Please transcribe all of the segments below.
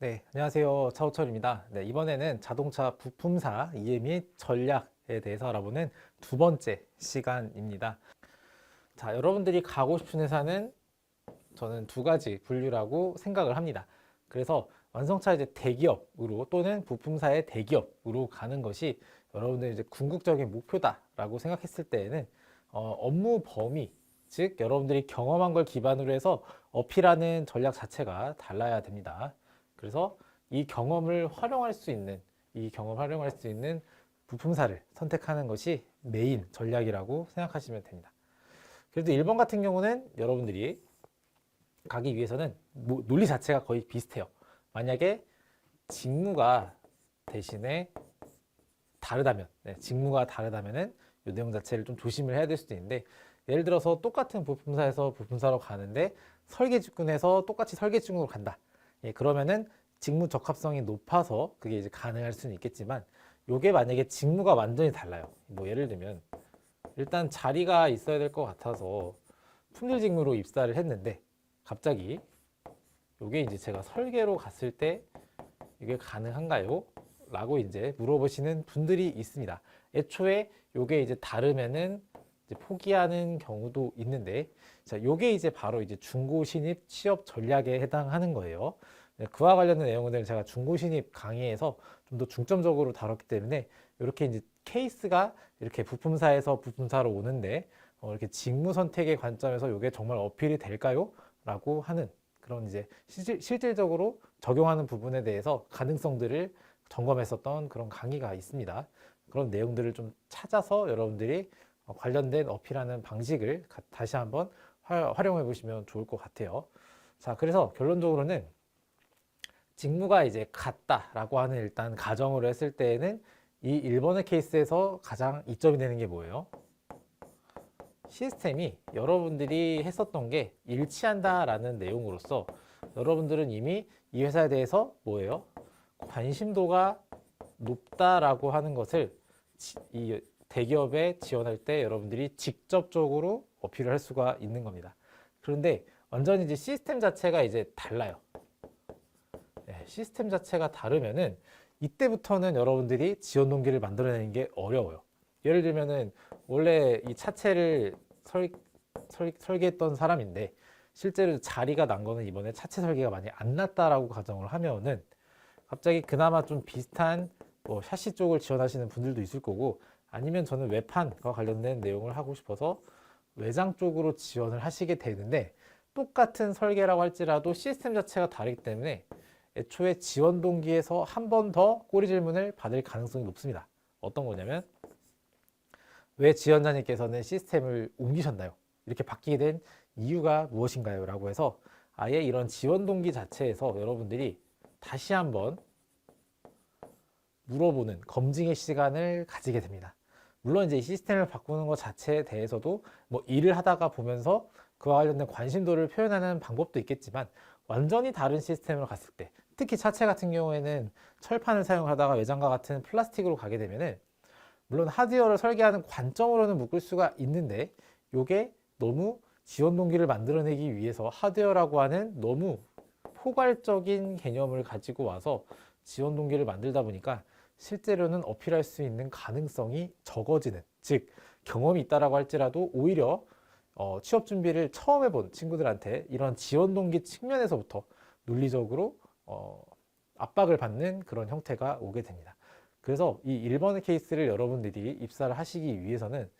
네, 안녕하세요. 차우철입니다. 네, 이번에는 자동차 부품사 이해 및 전략에 대해서 알아보는 두 번째 시간입니다. 자, 여러분들이 가고 싶은 회사는 저는 두 가지 분류라고 생각을 합니다. 그래서 완성차 이제 대기업으로 또는 부품사의 대기업으로 가는 것이 여러분들 이제 궁극적인 목표다라고 생각했을 때에는 어, 업무 범위, 즉 여러분들이 경험한 걸 기반으로 해서 어필하는 전략 자체가 달라야 됩니다. 그래서 이 경험을 활용할 수 있는 이 경험을 활용할 수 있는 부품사를 선택하는 것이 메인 전략이라고 생각하시면 됩니다. 그래도 1번 같은 경우는 여러분들이 가기 위해서는 뭐 논리 자체가 거의 비슷해요. 만약에 직무가 대신에 다르다면, 네, 직무가 다르다면은 이 내용 자체를 좀 조심을 해야 될 수도 있는데 예를 들어서 똑같은 부품사에서 부품사로 가는데 설계직군에서 똑같이 설계직군으로 간다. 예, 그러면은 직무 적합성이 높아서 그게 이제 가능할 수는 있겠지만 요게 만약에 직무가 완전히 달라요. 뭐 예를 들면 일단 자리가 있어야 될 것 같아서 품질 직무로 입사를 했는데 갑자기 요게 이제 제가 설계로 갔을 때 이게 가능한가요? 라고 이제 물어보시는 분들이 있습니다. 애초에 요게 이제 다르면은 포기하는 경우도 있는데 자, 요게 이제 바로 이제 중고 신입 취업 전략에 해당하는 거예요. 네, 그와 관련된 내용들은 제가 중고 신입 강의에서 좀 더 중점적으로 다뤘기 때문에 이렇게 이제 케이스가 이렇게 부품사에서 부품사로 오는데 어, 이렇게 직무 선택의 관점에서 이게 정말 어필이 될까요? 라고 하는 그런 이제 실질, 실질적으로 적용하는 부분에 대해서 가능성들을 점검했었던 그런 강의가 있습니다. 그런 내용들을 좀 찾아서 여러분들이 어, 관련된 어필하는 방식을 가- 다시 한번 화- 활용해 보시면 좋을 것 같아요. 자, 그래서 결론적으로는 직무가 이제 같다라고 하는 일단 가정으로 했을 때에는 이 1번의 케이스에서 가장 이점이 되는 게 뭐예요? 시스템이 여러분들이 했었던 게 일치한다라는 내용으로서 여러분들은 이미 이 회사에 대해서 뭐예요? 관심도가 높다라고 하는 것을 지- 이 대기업에 지원할 때 여러분들이 직접적으로 어필을 할 수가 있는 겁니다. 그런데 완전히 이제 시스템 자체가 이제 달라요. 네, 시스템 자체가 다르면은 이때부터는 여러분들이 지원 동기를 만들어내는 게 어려워요. 예를 들면은 원래 이 차체를 설, 설, 설계했던 사람인데 실제로 자리가 난 거는 이번에 차체 설계가 많이 안 났다라고 가정을 하면은 갑자기 그나마 좀 비슷한 뭐 샤시 쪽을 지원하시는 분들도 있을 거고 아니면 저는 외판과 관련된 내용을 하고 싶어서 외장 쪽으로 지원을 하시게 되는데 똑같은 설계라고 할지라도 시스템 자체가 다르기 때문에 애초에 지원 동기에서 한 번 더 꼬리 질문을 받을 가능성이 높습니다. 어떤 거냐면 왜 지원자님께서는 시스템을 옮기셨나요? 이렇게 바뀌게 된 이유가 무엇인가요? 라고 해서 아예 이런 지원 동기 자체에서 여러분들이 다시 한번 물어보는 검증의 시간을 가지게 됩니다. 물론 이제 이 시스템을 바꾸는 것 자체에 대해서도 뭐 일을 하다가 보면서 그와 관련된 관심도를 표현하는 방법도 있겠지만 완전히 다른 시스템으로 갔을 때 특히 차체 같은 경우에는 철판을 사용하다가 외장과 같은 플라스틱으로 가게 되면은 물론 하드웨어를 설계하는 관점으로는 묶을 수가 있는데 이게 너무 지원 동기를 만들어내기 위해서 하드웨어라고 하는 너무 포괄적인 개념을 가지고 와서 지원 동기를 만들다 보니까 실제로는 어필할 수 있는 가능성이 적어지는 즉 경험이 있다라고 할지라도 오히려 어, 취업 준비를 처음 해본 친구들한테 이런 지원 동기 측면에서부터 논리적으로 어, 압박을 받는 그런 형태가 오게 됩니다. 그래서 이 1번의 케이스를 여러분들이 입사를 하시기 위해서는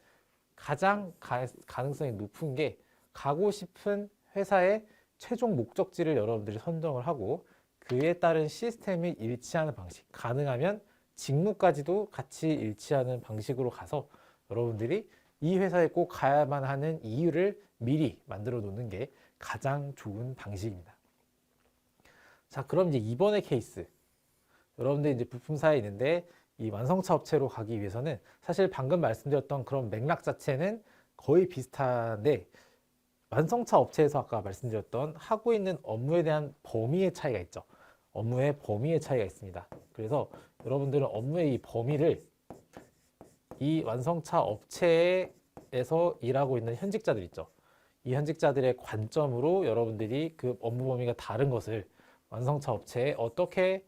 가장 가, 가능성이 높은 게 가고 싶은 회사의 최종 목적지를 여러분들이 선정을 하고 그에 따른 시스템이 일치하는 방식, 가능하면 직무까지도 같이 일치하는 방식으로 가서 여러분들이 이 회사에 꼭 가야만 하는 이유를 미리 만들어 놓는 게 가장 좋은 방식입니다. 자, 그럼 이제 이번의 케이스. 여러분들 이제 부품사에 있는데 이 완성차 업체로 가기 위해서는 사실 방금 말씀드렸던 그런 맥락 자체는 거의 비슷한데 완성차 업체에서 아까 말씀드렸던 하고 있는 업무에 대한 범위의 차이가 있죠. 업무의 범위의 차이가 있습니다. 그래서 여러분들은 업무의 이 범위를 이 완성차 업체에서 일하고 있는 현직자들 있죠. 이 현직자들의 관점으로 여러분들이 그 업무 범위가 다른 것을 완성차 업체에 어떻게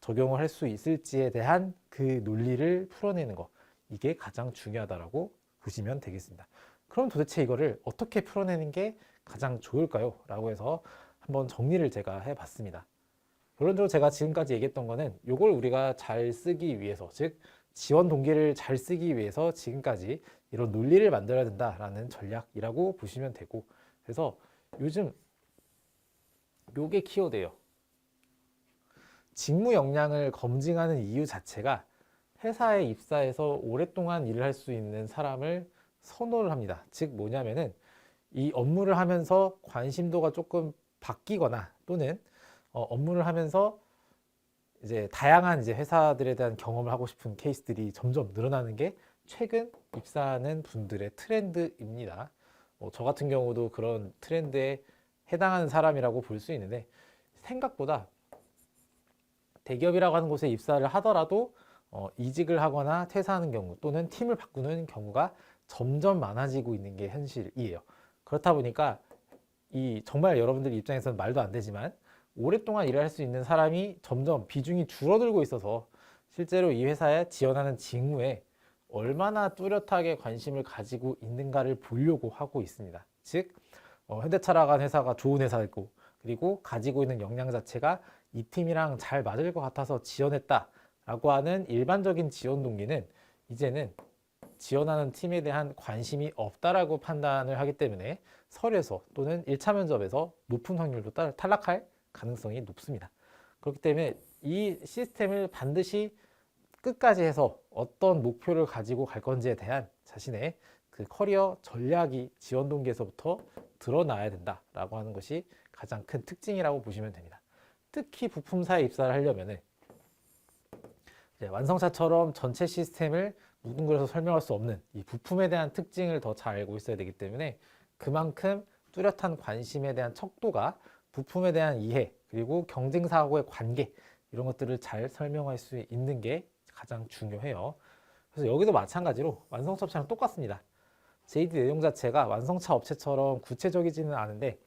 적용을 할 수 있을지에 대한 그 논리를 풀어내는 거 이게 가장 중요하다라고 보시면 되겠습니다. 그럼 도대체 이거를 어떻게 풀어내는 게 가장 좋을까요? 라고 해서 한번 정리를 제가 해봤습니다. 결론적으로 제가 지금까지 얘기했던 거는 이걸 우리가 잘 쓰기 위해서 즉 지원 동기를 잘 쓰기 위해서 지금까지 이런 논리를 만들어야 된다라는 전략이라고 보시면 되고 그래서 요즘 요게 키워드예요. 직무 역량을 검증하는 이유 자체가 회사에 입사해서 오랫동안 일을 할 수 있는 사람을 선호를 합니다. 즉 뭐냐면은 이 업무를 하면서 관심도가 조금 바뀌거나 또는 어, 업무를 하면서 이제 다양한 이제 회사들에 대한 경험을 하고 싶은 케이스들이 점점 늘어나는 게 최근 입사하는 분들의 트렌드입니다. 뭐 저 같은 경우도 그런 트렌드에 해당하는 사람이라고 볼 수 있는데 생각보다 대기업이라고 하는 곳에 입사를 하더라도 어, 이직을 하거나 퇴사하는 경우 또는 팀을 바꾸는 경우가 점점 많아지고 있는 게 현실이에요. 그렇다 보니까 이 정말 여러분들 입장에서는 말도 안 되지만 오랫동안 일을 할수 있는 사람이 점점 비중이 줄어들고 있어서 실제로 이 회사에 지원하는 직무에 얼마나 뚜렷하게 관심을 가지고 있는가를 보려고 하고 있습니다. 즉 어, 현대차라간 회사가 좋은 회사이고 그리고 가지고 있는 역량 자체가 이 팀이랑 잘 맞을 것 같아서 지원했다라고 하는 일반적인 지원 동기는 이제는 지원하는 팀에 대한 관심이 없다라고 판단을 하기 때문에 서류에서 또는 1차 면접에서 높은 확률로 따- 탈락할 가능성이 높습니다. 그렇기 때문에 이 시스템을 반드시 끝까지 해서 어떤 목표를 가지고 갈 건지에 대한 자신의 그 커리어 전략이 지원 동기에서부터 드러나야 된다라고 하는 것이 가장 큰 특징이라고 보시면 됩니다. 특히 부품사에 입사를 하려면은 이제 완성차처럼 전체 시스템을 뭉뚱그려서 설명할 수 없는 이 부품에 대한 특징을 더 잘 알고 있어야 되기 때문에 그만큼 뚜렷한 관심에 대한 척도가 부품에 대한 이해 그리고 경쟁사하고의 관계 이런 것들을 잘 설명할 수 있는 게 가장 중요해요. 그래서 여기도 마찬가지로 완성차 업체랑 똑같습니다. JD 내용 자체가 완성차 업체처럼 구체적이지는 않은데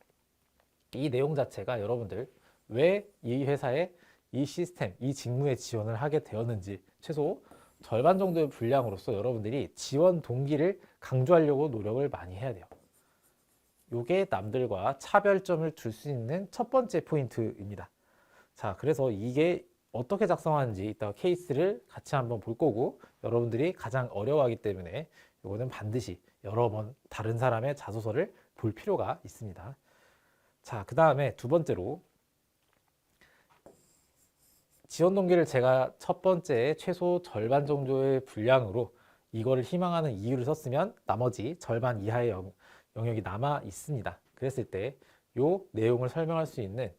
이 내용 자체가 여러분들 왜 이 회사에 이 시스템, 이 직무에 지원을 하게 되었는지 최소 절반 정도의 분량으로서 여러분들이 지원 동기를 강조하려고 노력을 많이 해야 돼요. 요게 남들과 차별점을 둘수 있는 첫 번째 포인트입니다. 자, 그래서 이게 어떻게 작성하는지 이따 케이스를 같이 한번 볼 거고 여러분들이 가장 어려워하기 때문에 이거는 반드시 여러 번 다른 사람의 자소서를 볼 필요가 있습니다. 자, 그 다음에 두 번째로 지원 동기를 제가 첫 번째 최소 절반 정도의 분량으로 이거를 희망하는 이유를 썼으면 나머지 절반 이하의 영, 영역이 남아 있습니다. 그랬을 때 요 내용을 설명할 수 있는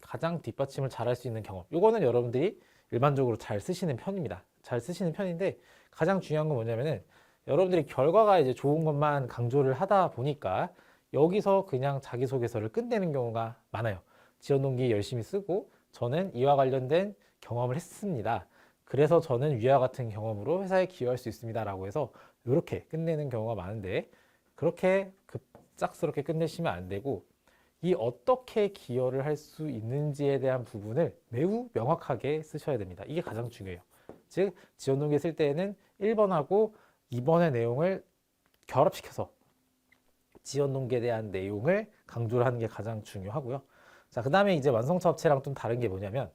가장 뒷받침을 잘할 수 있는 경험. 요거는 여러분들이 일반적으로 잘 쓰시는 편입니다. 잘 쓰시는 편인데 가장 중요한 건 뭐냐면은 여러분들이 결과가 이제 좋은 것만 강조를 하다 보니까 여기서 그냥 자기소개서를 끝내는 경우가 많아요. 지원 동기 열심히 쓰고 저는 이와 관련된 경험을 했습니다. 그래서 저는 위와 같은 경험으로 회사에 기여할 수 있습니다. 라고 해서 이렇게 끝내는 경우가 많은데 그렇게 급작스럽게 끝내시면 안 되고 이 어떻게 기여를 할 수 있는지에 대한 부분을 매우 명확하게 쓰셔야 됩니다. 이게 가장 중요해요. 즉 지원 동기 쓸 때에는 1번하고 2번의 내용을 결합시켜서 지원 동기에 대한 내용을 강조를 하는 게 가장 중요하고요. 자, 그 다음에 이제 완성차 업체랑 좀 다른 게 뭐냐면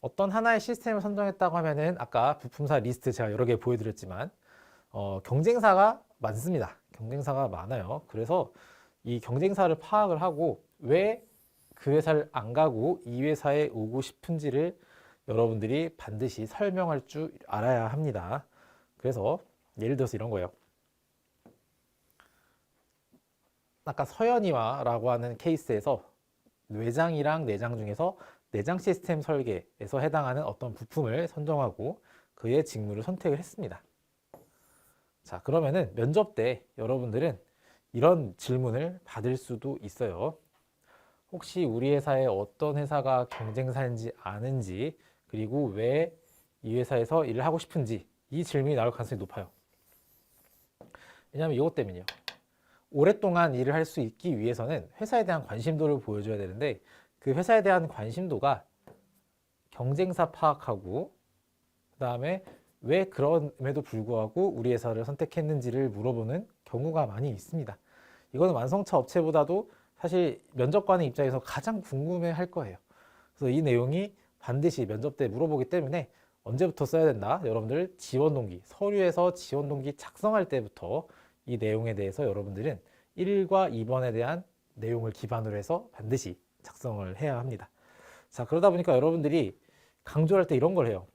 어떤 하나의 시스템을 선정했다고 하면은 아까 부품사 리스트 제가 여러 개 보여드렸지만 어, 경쟁사가 많습니다. 경쟁사가 많아요. 그래서 이 경쟁사를 파악을 하고 왜 그 회사를 안 가고 이 회사에 오고 싶은지를 여러분들이 반드시 설명할 줄 알아야 합니다. 그래서 예를 들어서 이런 거예요. 아까 서연이와라고 하는 케이스에서 뇌장이랑 내장 중에서 내장 시스템 설계에서 해당하는 어떤 부품을 선정하고 그의 직무를 선택을 했습니다. 자, 그러면은 면접 때 여러분들은 이런 질문을 받을 수도 있어요. 혹시 우리 회사에 어떤 회사가 경쟁사인지 아는지 그리고 왜 이 회사에서 일을 하고 싶은지 이 질문이 나올 가능성이 높아요. 왜냐하면 이것 때문이에요. 오랫동안 일을 할 수 있기 위해서는 회사에 대한 관심도를 보여줘야 되는데 그 회사에 대한 관심도가 경쟁사 파악하고 그 다음에 왜 그럼에도 불구하고 우리 회사를 선택했는지를 물어보는 경우가 많이 있습니다. 이거는 완성차 업체보다도 사실 면접관의 입장에서 가장 궁금해 할 거예요. 그래서 이 내용이 반드시 면접 때 물어보기 때문에 언제부터 써야 된다? 여러분들 지원 동기, 서류에서 지원 동기 작성할 때부터 이 내용에 대해서 여러분들은 1과 2번에 대한 내용을 기반으로 해서 반드시 작성을 해야 합니다. 자, 그러다 보니까 여러분들이 강조할 때 이런 걸 해요.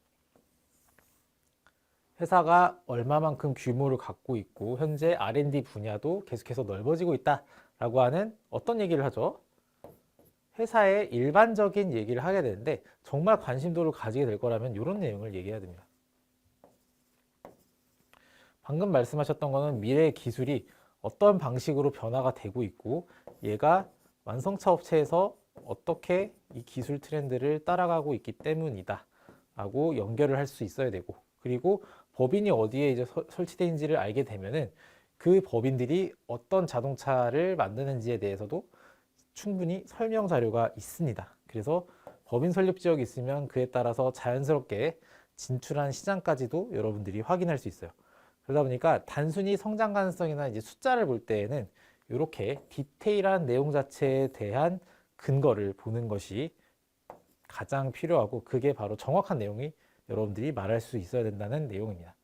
회사가 얼마만큼 규모를 갖고 있고 현재 R&D 분야도 계속해서 넓어지고 있다라고 하는 어떤 얘기를 하죠? 회사의 일반적인 얘기를 하게 되는데 정말 관심도를 가지게 될 거라면 이런 내용을 얘기해야 됩니다. 방금 말씀하셨던 거는 미래의 기술이 어떤 방식으로 변화가 되고 있고 얘가 완성차 업체에서 어떻게 이 기술 트렌드를 따라가고 있기 때문이다 라고 연결을 할 수 있어야 되고 그리고 법인이 어디에 이제 있는지를 알게 되면은 그 법인들이 어떤 자동차를 만드는지에 대해서도 충분히 설명 자료가 있습니다. 그래서 법인 설립 지역이 있으면 그에 따라서 자연스럽게 진출한 시장까지도 여러분들이 확인할 수 있어요. 그러다 보니까 단순히 성장 가능성이나 이제 숫자를 볼 때에는 이렇게 디테일한 내용 자체에 대한 근거를 보는 것이 가장 필요하고 그게 바로 정확한 내용이 여러분들이 말할 수 있어야 된다는 내용입니다.